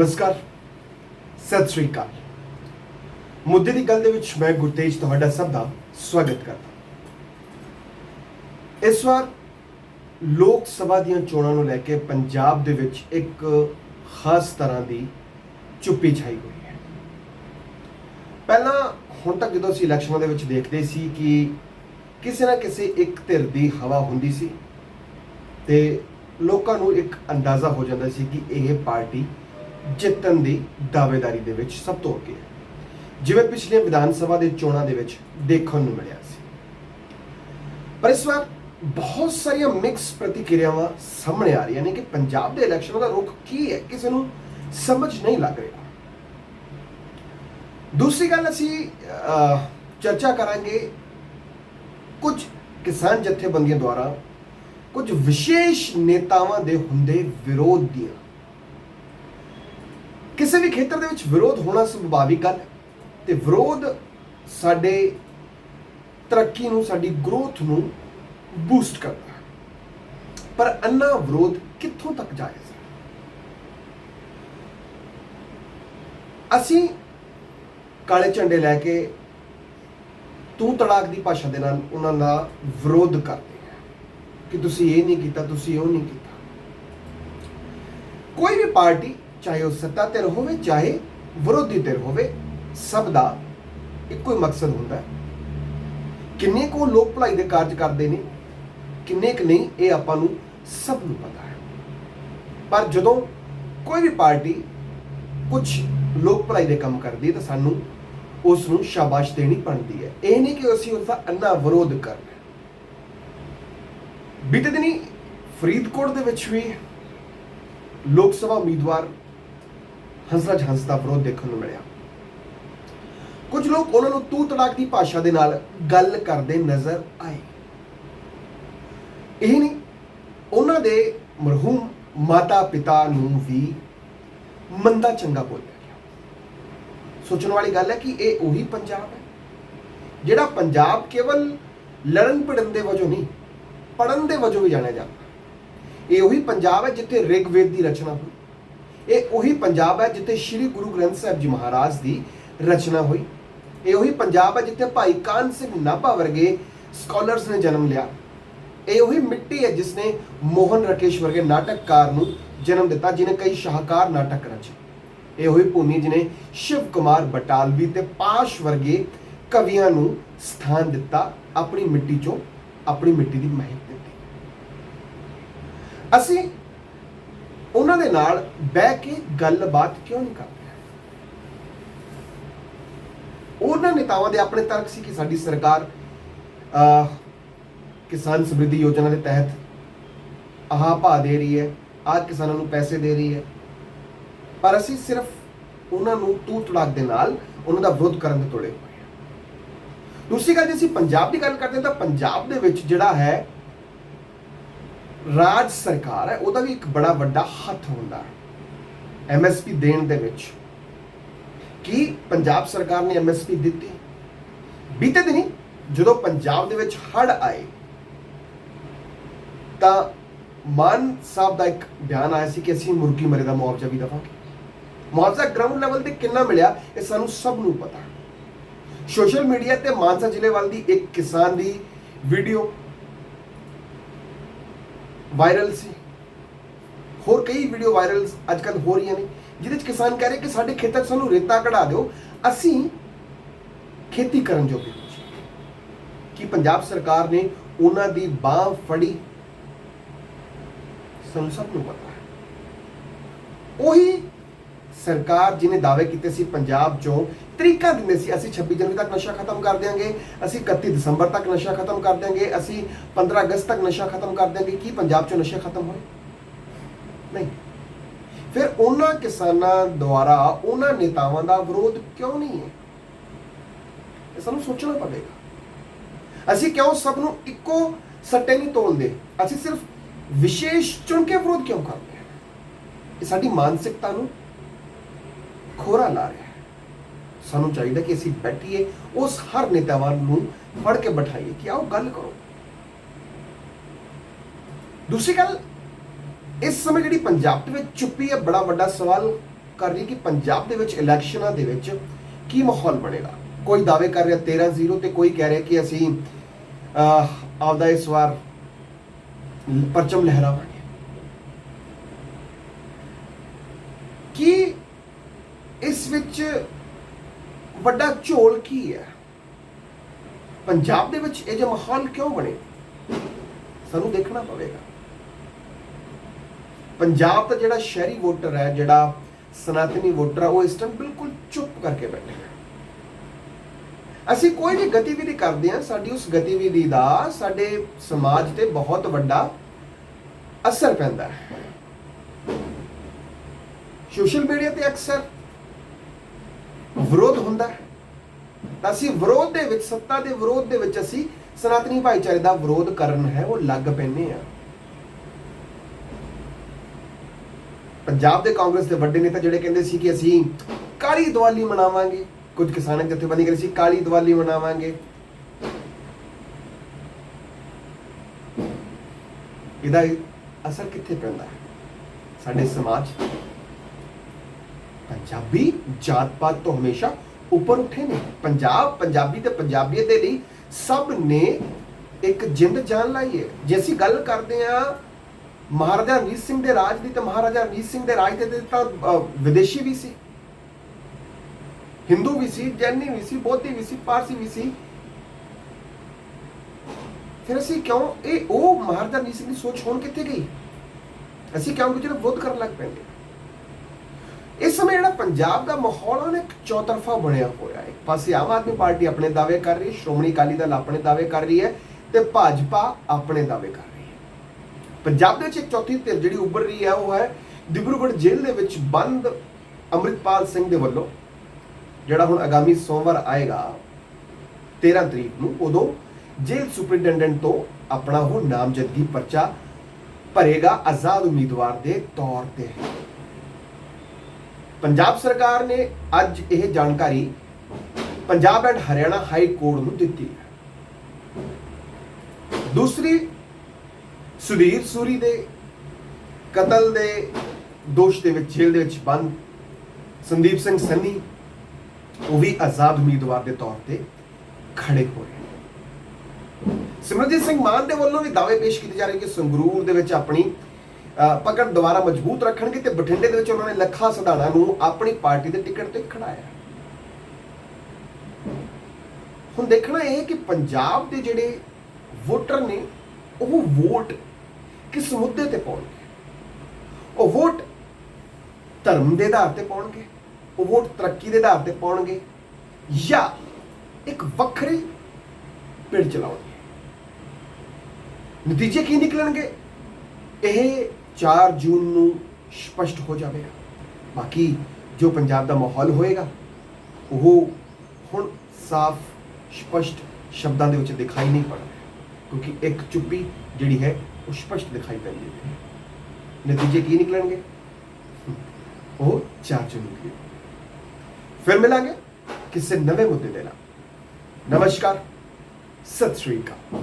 ਨਮਸਕਾਰ। ਸਤਿ ਸ੍ਰੀ ਅਕਾਲ। ਮੁੱਦੇ ਦੀ ਗੱਲ ਦੇ ਵਿੱਚ ਮੈਂ ਗੁਰਤੇਜ ਤੁਹਾਡਾ ਸਭ ਦਾ ਸਵਾਗਤ ਕਰਦਾ ਇਸ ਵਾਰ ਲੋਕ ਸਭਾ ਦੀਆਂ ਚੋਣਾਂ ਨੂੰ ਲੈ ਕੇ ਪੰਜਾਬ ਦੇ ਵਿੱਚ ਇੱਕ ਖਾਸ ਤਰ੍ਹਾਂ ਦੀ ਚੁੱਪੀ ਛਾਈ ਹੋਈ ਹੈ। ਪਹਿਲਾਂ ਹੁਣ ਤੱਕ ਜਦੋਂ ਅਸੀਂ ਇਲੈਕਸ਼ਨਾਂ ਦੇ ਵਿੱਚ ਦੇਖਦੇ ਸੀ ਕਿ ਕਿਸੇ ਨਾ ਕਿਸੇ ਇੱਕ ਧਿਰ ਦੀ ਹਵਾ ਹੁੰਦੀ ਸੀ ਤੇ ਲੋਕਾਂ ਨੂੰ ਇੱਕ ਅੰਦਾਜ਼ਾ ਹੋ ਜਾਂਦਾ ਸੀ ਕਿ ਇਹ ਪਾਰਟੀ ਜਿੱਤਣ ਦੀ ਦਾਅਵੇਦਾਰੀ ਦੇ ਵਿੱਚ ਸਭ ਤੋਂ ਅੱਗੇ ਹੈ। ਜਿਵੇਂ ਪਿਛਲੇ ਵਿਧਾਨ ਸਭਾ ਦੇ ਚੋਣਾਂ ਦੇ ਵਿੱਚ ਦੇਖਣ ਨੂੰ ਮਿਲਿਆ ਸੀ। ਪਰ ਇਸ ਵਾਰ ਬਹੁਤ ਸਾਰੀਆਂ ਮਿਕਸ ਪ੍ਰਤੀਕਿਰਿਆਵਾਂ ਸਾਹਮਣੇ ਆ ਰਹੀਆਂ ਨੇ ਕਿ ਪੰਜਾਬ ਦੇ ਇਲੈਕਸ਼ਨਾਂ ਦਾ ਰੁਖ ਕੀ ਹੈ ਕਿਸੇ ਨੂੰ ਸਮਝ ਨਹੀਂ ਲੱਗ ਰਿਹਾ। ਦੂਸਰੀ ਗੱਲ ਅਸੀਂ ਅਹ, ਚਰਚਾ ਕਰਾਂਗੇ ਕੁਝ ਕਿਸਾਨ ਜਥੇਬੰਦੀਆਂ ਦੁਆਰਾ ਕੁਝ ਵਿਸ਼ੇਸ਼ ਨੇਤਾਵਾਂ ਦੇ ਹੁੰਦੇ ਵਿਰੋਧ ਦੀਆਂ। ਕਿਸੇ ਵੀ ਖੇਤਰ ਦੇ ਵਿੱਚ ਵਿਰੋਧ ਹੋਣਾ ਸੁਭਾਵਿਕ ਗੱਲ ਹੈ ਤੇ ਵਿਰੋਧ ਸਾਡੇ ਤਰੱਕੀ ਨੂੰ, ਸਾਡੀ ਗਰੋਥ ਨੂੰ ਬੂਸਟ ਕਰਦਾ ਹੈ। ਪਰ ਅੰਨਾ ਵਿਰੋਧ ਕਿੱਥੋਂ ਤੱਕ ਜਾਇਜ਼ ਹੈ ਅਸੀਂ ਕਾਲੇ ਝੰਡੇ ਲੈ ਕੇ ਤੂੰ ਤੜਾਕ ਦੀ ਭਾਸ਼ਾ ਦੇ ਨਾਲ ਉਹਨਾਂ ਦਾ ਵਿਰੋਧ ਕਰਦੇ ਹਾਂ ਕਿ ਤੁਸੀਂ ਇਹ ਨਹੀਂ ਕੀਤਾ, ਤੁਸੀਂ ਉਹ ਨਹੀਂ ਕੀਤਾ। ਕੋਈ ਵੀ ਪਾਰਟੀ ਚਾਹੇ ਉਹ ਸੱਤਾ ਧਿਰ ਹੋਵੇ, ਚਾਹੇ ਵਿਰੋਧੀ ਧਿਰ ਹੋਵੇ, ਸਭ ਦਾ ਇੱਕੋ ਹੀ ਮਕਸਦ ਹੁੰਦਾ ਹੈ। ਕਿੰਨੇ ਕੋ ਲੋਕ ਭਲਾਈ ਦੇ ਕਾਰਜ ਕਰਦੇ ਨੇ, ਕਿੰਨੇ ਕੁ ਨਹੀਂ, ਇਹ ਆਪਾਂ ਨੂੰ ਸਭ ਨੂੰ ਪਤਾ ਹੈ। ਪਰ ਜਦੋਂ ਕੋਈ ਵੀ ਪਾਰਟੀ ਕੁਝ ਲੋਕ ਭਲਾਈ ਦੇ ਕੰਮ ਕਰਦੀ ਹੈ, ਤਾਂ ਸਾਨੂੰ ਉਸ ਨੂੰ ਸ਼ਾਬਾਸ਼ ਦੇਣੀ ਪੈਂਦੀ ਹੈ। ਇਹ ਨਹੀਂ ਕਿ ਅਸੀਂ ਉਸ ਦਾ ਅੰਨਾ ਵਿਰੋਧ ਕਰਨਾ ਹੈ। ਬੀਤੇ ਦਿਨੀ ਫਰੀਦਕੋਟ ਦੇ ਵਿੱਚ ਵੀ ਲੋਕ ਸਭਾ ਉਮੀਦਵਾਰ ਹੰਸਰਾਜ ਹੰਸ ਦਾ ਵਿਰੋਧ ਦੇਖਣ ਨੂੰ ਮਿਲਿਆ। ਕੁਝ ਲੋਕ ਉਹਨਾਂ ਨੂੰ ਤੂ ਤੜਾਕ ਦੀ ਭਾਸ਼ਾ ਦੇ ਨਾਲ ਗੱਲ ਕਰਦੇ ਨਜ਼ਰ ਆਏ। ਇਹ ਨਹੀਂ, ਉਹਨਾਂ ਦੇ ਮਰਹੂਮ ਮਾਤਾ ਪਿਤਾ ਨੂੰ ਵੀ ਮੰਦਾ ਚੰਗਾ ਬੋਲਿਆ ਗਿਆ। ਸੋਚਣ ਵਾਲੀ ਗੱਲ ਹੈ ਕਿ ਇਹ ਉਹੀ ਪੰਜਾਬ ਹੈ, ਜਿਹੜਾ ਪੰਜਾਬ ਕੇਵਲ ਲੜਨ ਪੜਨ ਦੇ ਵਜੋਂ ਨਹੀਂ ਪੜਨ ਦੇ ਵਜੋਂ ਵੀ ਜਾਣਿਆ ਜਾਂਦਾ। ਇਹ ਉਹੀ ਪੰਜਾਬ ਹੈ ਜਿੱਥੇ ਰਿਗਵੇਦ ਦੀ ਰਚਨਾ ਹੋਈ। ਇਹ ਉਹੀ ਪੰਜਾਬ ਹੈ ਜਿੱਥੇ ਸ੍ਰੀ ਗੁਰੂ ਗ੍ਰੰਥ ਸਾਹਿਬ ਜੀ ਮਹਾਰਾਜ ਦੀ ਰਚਨਾ ਹੋਈ। ਇਹ ਉਹੀ ਪੰਜਾਬ ਹੈ ਜਿੱਥੇ ਭਾਈ ਕਾਨ ਸਿੰਘ ਨਾਭਾ ਵਰਗੇ ਸਕਾਲਰਸ ਨੇ ਜਨਮ ਲਿਆ। ਇਹ ਉਹੀ ਮਿੱਟੀ ਹੈ ਜਿਸ ਨੇ ਮੋਹਨ ਰਕੇਸ਼ ਵਰਗੇ ਨਾਟਕਕਾਰ ਨੂੰ ਜਨਮ ਦਿੱਤਾ ਜਿਨੇ ਕਈ ਸ਼ਾਹਕਾਰ ਨਾਟਕ ਰਚੇ। ਇਹ ਉਹੀ ਭੂਮੀ ਜਿਨੇ ਸ਼ਿਵ ਕੁਮਾਰ ਬਟਾਲਵੀ ਤੇ ਪਾਸ਼ ਵਰਗੇ ਕਵੀਆਂ ਨੂੰ ਸਥਾਨ ਦਿੱਤਾ, ਆਪਣੀ ਮਿੱਟੀ ਚੋਂ ਆਪਣੀ ਮਿੱਟੀ ਦੀ ਮਹਿਕ ਦਿੱਤੀ। ਅਸੀਂ ਉਹਨਾਂ ਦੇ ਨਾਲ ਬਹਿ ਕੇ ਗੱਲਬਾਤ ਕਿਉਂ ਨਹੀਂ ਕਰਦੇ? ਉਹਨਾਂ ਨੇਤਾਵਾਂ ਦੇ ਆਪਣੇ ਤਰਕ ਸੀ ਕਿ ਸਾਡੀ ਸਰਕਾਰ ਅਹ, ਕਿਸਾਨ ਸਮਰਿੱਧੀ ਯੋਜਨਾ ਦੇ ਤਹਿਤ ਆਹ ਭਾ ਦੇ ਰਹੀ ਹੈ ਆਹ ਕਿਸਾਨਾਂ ਨੂੰ ਪੈਸੇ ਦੇ ਰਹੀ ਹੈ। ਪਰ ਅਸੀਂ ਸਿਰਫ ਉਹਨਾਂ ਨੂੰ ਤੂ ਤੜਾਕ ਦੇ ਨਾਲ ਉਹਨਾਂ ਦਾ ਵਿਰੋਧ ਕਰਨ ਦੇ ਤੋੜੇ ਹੋਏ ਹਾਂ। ਦੂਸਰੀ ਗੱਲ ਜੇ ਅਸੀਂ ਪੰਜਾਬ ਦੀ ਗੱਲ ਕਰਦੇ ਹਾਂ ਤਾਂ ਪੰਜਾਬ ਦੇ ਵਿੱਚ ਜਿਹੜਾ ਹੈ ਰਾਜ ਸਰਕਾਰ ਹੈ, ਉਹਦਾ ਵੀ ਇੱਕ ਬੜਾ ਵੱਡਾ ਹੱਥ ਹੁੰਦਾ ਹੈ। ਐਮਐਸਪੀ ਦੇਣ ਦੇ ਵਿੱਚ। ਕੀ ਪੰਜਾਬ ਸਰਕਾਰ ਨੇ ਐਮਐਸਪੀ ਦਿੱਤੀ? ਬੀਤੇ ਦਿਨੀ ਜਦੋਂ ਪੰਜਾਬ ਦੇ ਵਿੱਚ ਹੜ੍ਹ ਆਏ, ਤਾਂ ਮਾਨ ਸਾਹਿਬ ਦਾ ਇੱਕ ਬਿਆਨ ਆਇਆ ਸੀ ਕਿ ਅਸੀਂ ਮੁਰਗੀ ਮਰੇ ਦਾ ਮੁਆਵਜ਼ਾ ਵੀ ਦੇਵਾਂਗੇ। ਮੁਆਵਜ਼ਾ ਗਰਾਊਂਡ ਲੈਵਲ ਤੇ ਕਿੰਨਾ ਮਿਲਿਆ, ਇਹ ਸਾਨੂੰ ਸਭ ਨੂੰ ਪਤਾ ਸੋਸ਼ਲ ਮੀਡੀਆ ਤੇ ਮਾਨਸਾ ਜ਼ਿਲ੍ਹੇ ਵੱਲ ਦੀ ਇੱਕ ਕਿਸਾਨ ਦੀ ਵੀਡੀਓ ਵਾਇਰਲ ਸੀ। ਹੋਰ ਕਈ ਵੀਡੀਓ ਵਾਇਰਲ ਅੱਜ ਕੱਲ ਹੋ ਰਹੀਆਂ ਨੇ, ਜਿਹਦੇ ਵਿੱਚ ਕਿਸਾਨ ਕਹਿ ਰਹੇ ਕਿ ਸਾਡੇ ਖੇਤਾਂ 'ਚ ਸਾਨੂੰ ਰੇਤਾ ਕਢਾ ਦਿਓ, ਅਸੀਂ ਖੇਤੀ ਕਰਨ ਜੋਗੇ ਕੀ ਪੰਜਾਬ ਸਰਕਾਰ ਨੇ ਉਹਨਾਂ ਦੀ ਬਾਹ ਫੜੀ? ਸਾਨੂੰ ਸਭ ਨੂੰ ਪਤਾ ਹੈ। ਉਹੀ ਸਰਕਾਰ ਜਿਹਨੇ ਦਾਅਵੇ ਕੀਤੇ ਸੀ ਪੰਜਾਬ ਚੋਂ ਤਰੀਕਾ ਦਿੰਦੇ ਸੀ। ਅਸੀਂ 26 ਜਨਵਰੀ ਤੱਕ ਨਸ਼ਾ ਖਤਮ ਕਰ ਦਿਆਂਗੇ, ਅਸੀਂ 31 ਦਸੰਬਰ ਤੱਕ ਨਸ਼ਾ ਖਤਮ ਕਰ ਦਿਆਂਗੇ, ਅਸੀਂ 15 ਅਗਸਤ ਤੱਕ ਨਸ਼ਾ ਖਤਮ ਕਰ ਦਿਆਂਗੇ। ਕੀ ਪੰਜਾਬ ਚੋਂ ਨਸ਼ਾ ਖਤਮ ਹੋਏ? ਨਹੀਂ। ਫਿਰ ਉਹਨਾਂ ਕਿਸਾਨਾਂ ਦੁਆਰਾ ਉਹਨਾਂ ਨੇਤਾਵਾਂ ਦਾ ਵਿਰੋਧ ਕਿਉਂ ਨਹੀਂ ਹੈ? ਇਹ ਸਾਨੂੰ ਸੋਚਣਾ ਪਵੇਗਾ। ਅਸੀਂ ਕਿਉਂ ਸਭ ਨੂੰ ਇੱਕੋ ਸੱਟੇ ਨਹੀਂ ਤੋਲਦੇ? ਅਸੀਂ ਸਿਰਫ ਵਿਸ਼ੇਸ਼ ਚੁਣ ਕੇ ਵਿਰੋਧ ਕਿਉਂ ਕਰਦੇ ਹਾਂ? ਇਹ ਸਾਡੀ ਮਾਨਸਿਕਤਾ ਨੂੰ ਖੋਰਾ ਲਾ ਰਿਹਾ ਹੈ। ਸਾਨੂੰ ਚਾਹੀਦਾ ਕਿ ਅਸੀਂ ਬੈਠੀਏ ਉਸ ਹਰ ਨੇਤਾਵਾਂ ਨੂੰ ਫੜ ਕੇ ਬਿਠਾਈਏ ਕਿ ਆਓ ਗੱਲ ਕਰੋ। ਦੂਸਰੀ ਗੱਲ ਇਸ ਸਮੇਂ ਜਿਹੜੀ ਪੰਜਾਬ ਦੇ ਵਿੱਚ ਚੁੱਪੀ ਹੈ ਬੜਾ ਵੱਡਾ ਸਵਾਲ ਕਰ ਰਹੀ ਕਿ ਪੰਜਾਬ ਦੇ ਵਿੱਚ ਇਲੈਕਸ਼ਨਾਂ ਦੇ ਵਿੱਚ ਕੀ ਮਾਹੌਲ ਬਣੇਗਾ? ਕੋਈ ਦਾਅਵੇ ਕਰ ਰਿਹਾ 13-0 ਤੇ ਕੋਈ ਕਹਿ ਰਿਹਾ ਕਿ ਅਸੀਂ ਅਹ, ਆਪਦਾ ਇਸ ਵਾਰ ਪਰਚਮ ਲਹਿਰਾਵਾਂਗੇ। ਕੀ ਇਸ ਵਿੱਚ ਵੱਡਾ ਝੋਲ ਕੀ ਹੈ? ਪੰਜਾਬ ਦੇ ਵਿੱਚ ਇਹ ਜਿਹਾ ਮਾਹੌਲ ਕਿਉਂ ਬਣੇ? ਸਾਨੂੰ ਦੇਖਣਾ ਪਵੇਗਾ। ਪੰਜਾਬ ਦਾ ਜਿਹੜਾ ਸ਼ਹਿਰੀ ਵੋਟਰ ਹੈ, ਜਿਹੜਾ ਸਨਾਤਨੀ ਵੋਟਰ ਹੈ ਉਹ ਇਸ ਟਾਈਮ ਬਿਲਕੁਲ ਚੁੱਪ ਕਰਕੇ ਬੈਠੇ ਹੈ। ਅਸੀਂ ਕੋਈ ਵੀ ਗਤੀਵਿਧੀ ਕਰਦੇ ਹਾਂ, ਸਾਡੀ ਉਸ ਗਤੀਵਿਧੀ ਦਾ ਸਾਡੇ ਸਮਾਜ ਤੇ ਬਹੁਤ ਵੱਡਾ ਅਸਰ ਪੈਂਦਾ ਹੈ। ਸੋਸ਼ਲ ਮੀਡੀਆ ਤੇ ਅਕਸਰ ਵਿਰੋਧ ਹੁੰਦਾ ਹੈ। ਤਾਂ ਅਸੀਂ ਵਿਰੋਧ ਦੇ ਵਿੱਚ, ਸੱਤਾ ਦੇ ਵਿਰੋਧ ਦੇ ਵਿੱਚ ਅਸੀਂ ਸਨਾਤਨੀ ਭਾਈਚਾਰੇ ਦਾ ਵਿਰੋਧ ਕਰਨ ਹੈ, ਉਹ ਲੱਗ ਪੈਨੇ ਆ। ਪੰਜਾਬ ਦੇ ਕਾਂਗਰਸ ਦੇ ਵੱਡੇ ਨੇਤਾ ਜਿਹੜੇ ਕਹਿੰਦੇ ਸੀ ਕਿ ਅਸੀਂ ਕਾਲੀ ਦੀਵਾਲੀ ਮਨਾਵਾਂਗੇ, ਕੁਝ ਕਿਸਾਨਾਂ ਜਥੇਬੰਦੀ ਕਹਿੰਦੇ ਸੀ ਕਾਲੀ ਦੀਵਾਲੀ ਮਨਾਵਾਂਗੇ। ਇਹਦਾ ਅਸਰ ਕਿੱਥੇ ਪੈਂਦਾ ਹੈ? ਸਾਡੇ ਸਮਾਜ ਪੰਜਾਬੀ ਜਾਤ ਪਾਤ ਤੋਂ ਹਮੇਸ਼ਾ ਉੱਪਰ ਉੱਠੇ ਨੇ। ਪੰਜਾਬ, ਪੰਜਾਬੀ ਤੇ ਪੰਜਾਬੀਅਤ ਦੇ ਲਈ ਸਭ ਨੇ ਇੱਕ ਜਿੰਦ ਜਾਨ ਲਾਈ ਹੈ। ਜੇ ਅਸੀਂ ਗੱਲ ਕਰਦੇ ਆ ਮਹਾਰਾਜਾ ਰਣਜੀਤ ਸਿੰਘ ਦੇ ਰਾਜ ਦੀ ਤਾਂ ਮਹਾਰਾਜਾ ਰਣਜੀਤ ਸਿੰਘ ਦੇ ਰਾਜ ਦੇ ਤਾਂ ਵਿਦੇਸ਼ੀ ਵੀ ਸੀ। ਹਿੰਦੂ ਵੀ ਸੀ, ਜੈਨੀ ਵੀ ਸੀ, ਬੋਧੀ ਵੀ ਸੀ, ਪਾਰਸੀ ਵੀ ਸੀ। ਫਿਰ ਅਸੀਂ ਕਿਉਂ ਇਹ ਉਹ ਮਹਾਰਾਜਾ ਰਣਜੀਤ ਸਿੰਘ ਦੀ ਸੋਚ ਹੋਣ ਕਿੱਥੇ ਗਈ? ਅਸੀਂ ਕਿਉਂ ਦੂਜੇ ਦਾ ਵਿਰੋਧ ਕਰਨ ਲੱਗ ਪੈਂਦੇ? ਇਸ ਸਮੇਂ ਜਿਹੜਾ ਪੰਜਾਬ ਦਾ ਮਾਹੌਲ ਹੈ ਇੱਕ ਚੌਤਰਫਾ ਬਣਿਆ ਹੋਇਆ ਹੈ। ਇੱਕ ਪਾਸੇ ਆਮ ਆਦਮੀ ਪਾਰਟੀ ਆਪਣੇ ਦਾਅਵੇ ਕਰ ਰਹੀ ਹੈ, ਸ਼੍ਰੋਮਣੀ ਅਕਾਲੀ ਦਲ ਆਪਣੇ ਦਾਅਵੇ ਕਰ ਰਹੀ ਹੈ ਤੇ ਭਾਜਪਾ ਆਪਣੇ ਦਾਅਵੇ ਕਰ ਰਹੀ ਹੈ। ਪੰਜਾਬ ਦੇ ਵਿੱਚ ਇੱਕ ਚੌਥੀ ਧਿਰ ਜਿਹੜੀ ਉੱਭਰ ਰਹੀ ਹੈ, ਉਹ ਹੈ ਡਿਬਰੂਗੜ੍ਹ ਜੇਲ੍ਹ ਦੇ ਵਿੱਚ ਬੰਦ ਅੰਮ੍ਰਿਤਪਾਲ ਸਿੰਘ ਦੇ ਵੱਲੋਂ, ਜਿਹੜਾ ਹੁਣ ਆਗਾਮੀ ਸੋਮਵਾਰ ਆਏਗਾ 13 ਤਰੀਕ ਨੂੰ, ਉਦੋਂ ਜੇਲ੍ਹ ਸੁਪਰਿੰਟੈਂਡੈਂਟ ਤੋਂ ਆਪਣਾ ਉਹ ਨਾਮਜ਼ਦਗੀ ਪਰਚਾ ਭਰੇਗਾ ਆਜ਼ਾਦ ਉਮੀਦਵਾਰ ਦੇ ਤੌਰ ਤੇ। ਪੰਜਾਬ ਸਰਕਾਰ ਨੇ ਅੱਜ ਇਹ ਜਾਣਕਾਰੀ Punjab and Haryana high court ਨੂੰ ਦਿੱਤੀ ਹੈ। ਦੂਸਰੀ, ਸੁਧੀਰ ਸੂਰੀ ਦੇ ਕਤਲ ਦੇ ਦੋਸ਼ ਦੇ ਵਿੱਚ, ਜੇਲ੍ਹ ਦੇ ਵਿੱਚ ਬੰਦ ਸੰਦੀਪ ਸਿੰਘ ਸੰਨੀ, ਉਹ ਵੀ ਆਜ਼ਾਦ ਉਮੀਦਵਾਰ ਦੇ ਤੌਰ ਤੇ ਖੜੇ ਹੋ ਰਹੇ ਸਿਮਰਜੀਤ ਸਿੰਘ ਮਾਨ ਦੇ ਵੱਲੋਂ ਵੀ ਦਾਅਵੇ ਪੇਸ਼ ਕੀਤੇ ਜਾ ਰਹੇ ਕਿ ਸੰਗਰੂਰ ਦੇ ਵਿੱਚ ਆਪਣੀ ਪਕੜ ਦੁਬਾਰਾ ਮਜ਼ਬੂਤ ਰੱਖਣਗੇ ਤੇ ਬਠਿੰਡੇ ਦੇ ਵਿੱਚ ਉਹਨਾਂ ਨੇ ਲੱਖਾ ਸਧਾਣਾ ਨੂੰ ਆਪਣੀ ਪਾਰਟੀ ਦੇ ਟਿਕਟ ਤੇ ਖੜਾਇਆ। ਹੁਣ ਦੇਖਣਾ ਇਹ ਕਿ ਪੰਜਾਬ ਦੇ ਜਿਹੜੇ ਵੋਟਰ ਨੇ, ਉਹ ਵੋਟ ਕਿਸ ਮੁੱਦੇ ਤੇ ਪਾਉਣਗੇ? ਉਹ ਵੋਟ ਧਰਮ ਦੇ ਆਧਾਰ ਤੇ ਪਾਉਣਗੇ, ਉਹ ਵੋਟ ਤਰੱਕੀ ਦੇ ਆਧਾਰ ਤੇ ਪਾਉਣਗੇ ਜਾਂ ਇੱਕ ਵੱਖਰੇ ਪਿੰਡ ਚਲਾਉਣਗੇ? ਨਤੀਜੇ ਕੀ ਨਿਕਲਣਗੇ? ਇਹ 4 ਜੂਨ ਨੂੰ ਸਪਸ਼ਟ ਹੋ ਜਾਵੇਗਾ। ਬਾਕੀ ਜੋ ਪੰਜਾਬ ਦਾ ਮਾਹੌਲ ਹੋਏਗਾ, ਉਹ ਹੁਣ ਸਾਫ਼, ਸਪਸ਼ਟ ਸ਼ਬਦਾਂ ਦੇ ਵਿੱਚ ਦਿਖਾਈ ਨਹੀਂ ਪੜ ਰਿਹਾ। ਕਿਉਂਕਿ ਇੱਕ ਚੁੱਪੀ ਜਿਹੜੀ ਹੈ, ਉਹ ਸਪਸ਼ਟ ਦਿਖਾਈ ਪੈਂਦੀ ਹੈ। ਨਤੀਜੇ ਕੀ ਨਿਕਲਣਗੇ? ਉਹ 4 ਜੂਨ ਨੂੰ ਫਿਰ ਮਿਲਾਂਗੇ ਕਿਸੇ ਨਵੇਂ ਮੁੱਦੇ ਦੇ ਨਾਲ। ਨਮਸਕਾਰ। ਸਤਿ ਸ਼੍ਰੀ ਅਕਾਲ।